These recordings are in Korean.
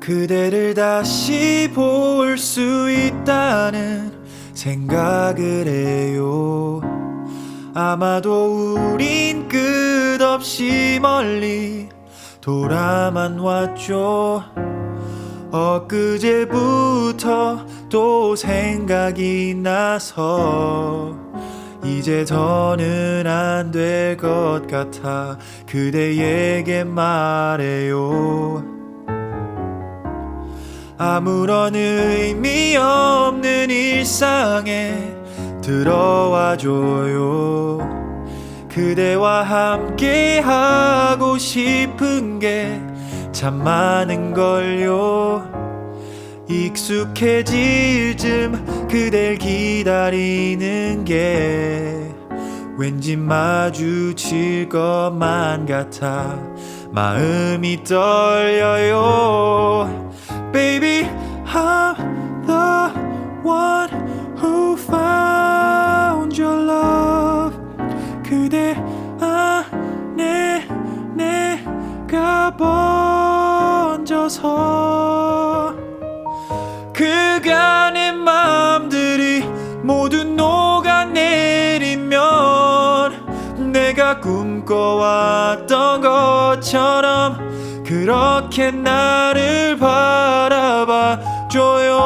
그대를 다시 볼 수 있다는 생각을 해요. 아마도 우린 끝없이 멀리 돌아만 왔죠. 엊그제부터 또 생각이 나서 이제 더는 안 될 것 같아 그대에게 말해요. 아무런 의미 없는 일상에 들어와 줘요. 그대와 함께 하고 싶은 게 참 많은 걸요. 익숙해질 즈음 그댈 기다리는 게 왠지 마주칠 것만 같아 마음이 떨려요. Baby, I'm the one who found your love. 그대 안에 내가 번져서 그간의 마음들이 모두 녹아내리면 내가 꿈꿔왔던 것처럼 그렇게 나를 바라봐 줘요.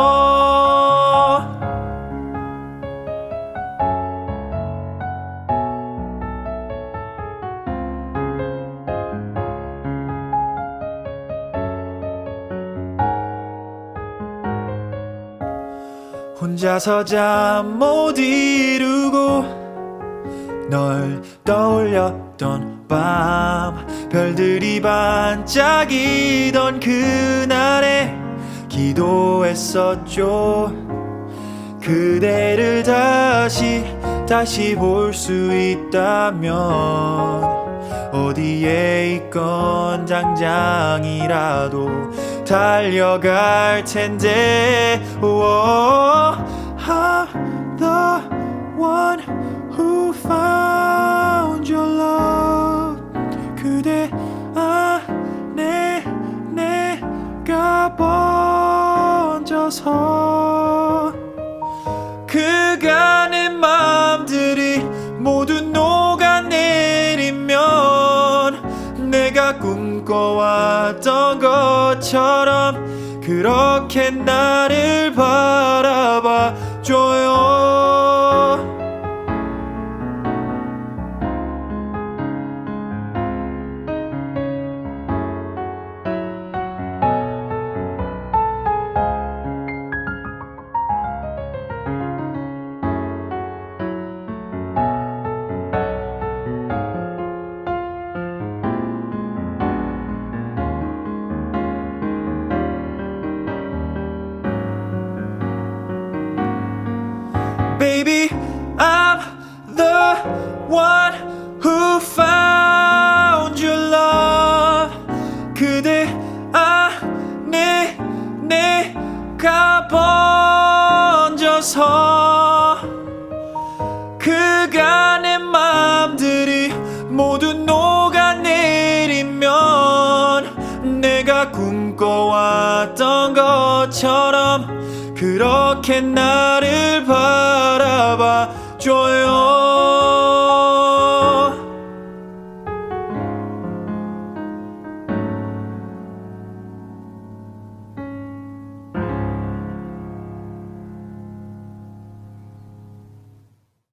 혼자서 잠 못 이루고 널 떠올렸던 밤 별들이 반짝이던 그날에 기도했었죠. 그대를 다시 다시 볼 수 있다면 어디에 있건 당장이라도 달려갈 텐데. oh, I'm the one who found your love. 그대 안에 내가 번져서 그간의 마음들이 모두 녹아내리면 내가 꿈꿔왔던 것처럼 그렇게 나를 바라봐 줘요. Baby, I'm the one who found your love. 그대 안에 내가 번져서 그간의 마음들이 모두 녹아내리면 내가 꿈꿔왔던 것처럼 그렇게 나를 바라봐 줘요.